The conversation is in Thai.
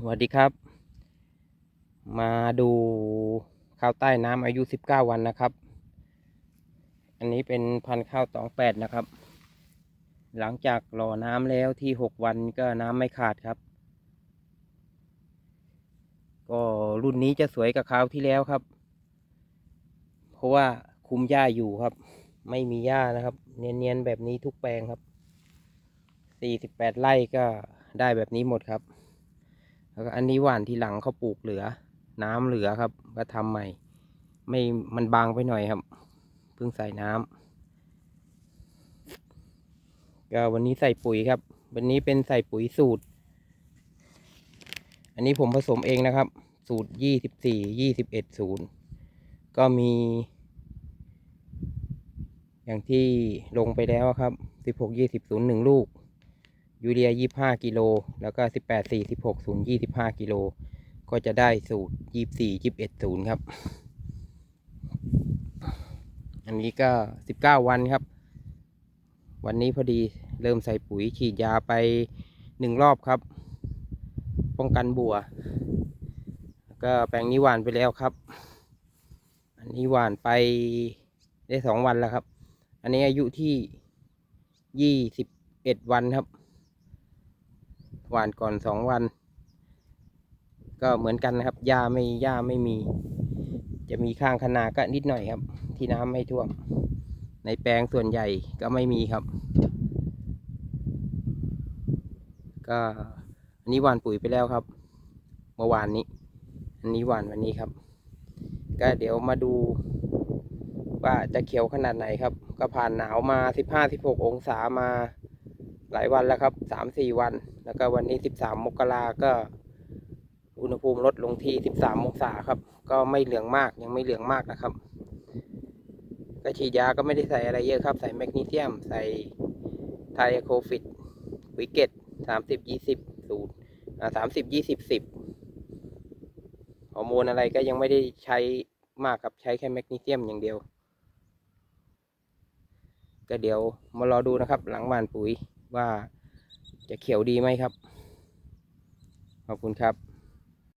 สวัสดีครับ มาดูข้าวใต้น้ำอายุ 19 วันนะครับ อันนี้เป็นพันข้าวตองแปดนะครับ หลังจากรอน้ำแล้วที่ 6 วันก็น้ำไม่ขาดครับ ก็รุ่นนี้จะสวยกับคราวที่แล้วครับ เพราะว่าคุมหญ้าอยู่ครับ ไม่มีหญ้านะครับ เนียนๆแบบนี้ทุกแปลงครับ 48 ไร่ก็ได้แบบนี้หมดครับ แล้วก็อันนี้หว่านทีหลังเขาปลูกเหลือ น้ำเหลือครับ ก็ทำใหม่ ไม่มันบางไปหน่อยครับเพิ่งใส่น้ำก็วันนี้ใส่ปุ๋ยครับ วันนี้เป็นใส่ปุ๋ยสูตร อันนี้ผมผสมเองนะครับ สูตรยี่สิบสี่ยี่สิบเอ็ดศูนย์ก็มี อย่างที่ลงไปแล้วครับสิบหกยี่สิบศูนย์หนึ่งลูก ยูเรียยี่ห้ากิโล แล้วก็สิบแปดสี่สิบหกศูนย์ยี่สิบห้ากิโล ก็จะได้สูตรยี่สี่ยี่สิบเอ็ดศูนย์ครับ อันนี้ก็สิบเก้าวันครับ วันนี้พอดีเริ่มใส่ปุ๋ยฉีดยาไปหนึ่งรอบครับ ป้องกันบัวแล้วก็แปลงนี้หวานไปแล้วครับ อันนี้หวานไปได้สองวันแล้วครับ อันนี้อายุที่ยี่สิบเอ็ดวันครับ หวานก่อนสองวัน ก็เหมือนกันนะครับหญ้าไม่หญ้าไม่มี จะมีข้างคนาก็นิดหน่อยครับ ที่น้ำไม่ท่วม ในแปลงส่วนใหญ่ก็ไม่มีครับ ก็อันนี้หวานปุ๋ยไปแล้วครับ เมื่อวานนี้ อันนี้หวานวันนี้ครับ ก็เดี๋ยวมาดูว่าจะเขียวขนาดไหนครับ ก็ผ่านหนาวมาสิบห้าสิบหกองศามา หลายวันแล้วครับสามสี่วัน แล้วก็วันนี้สิบสามมกราก็อุณหภูมิลดลงที่สิบสามองศาครับ ก็ไม่เหลืองมากยังไม่เหลืองมากนะครับก็ฉีดยาก็ไม่ได้ใส่อะไรเยอะครับ ใส่แมกนีเซียม ใส่ไทโคฟิตวิกเกตสามสิบยี่สิบสูตรสามสิบยี่สิบสิบฮอร์โมนอะไรก็ยังไม่ได้ใช้มากครับใช้แค่แมกนีเซียมอย่างเดียว ก็เดี๋ยวมารอดูนะครับ หลังหว่านปุ๋ย ว่าจะเขียวดีไหมครับ ขอบคุณครับ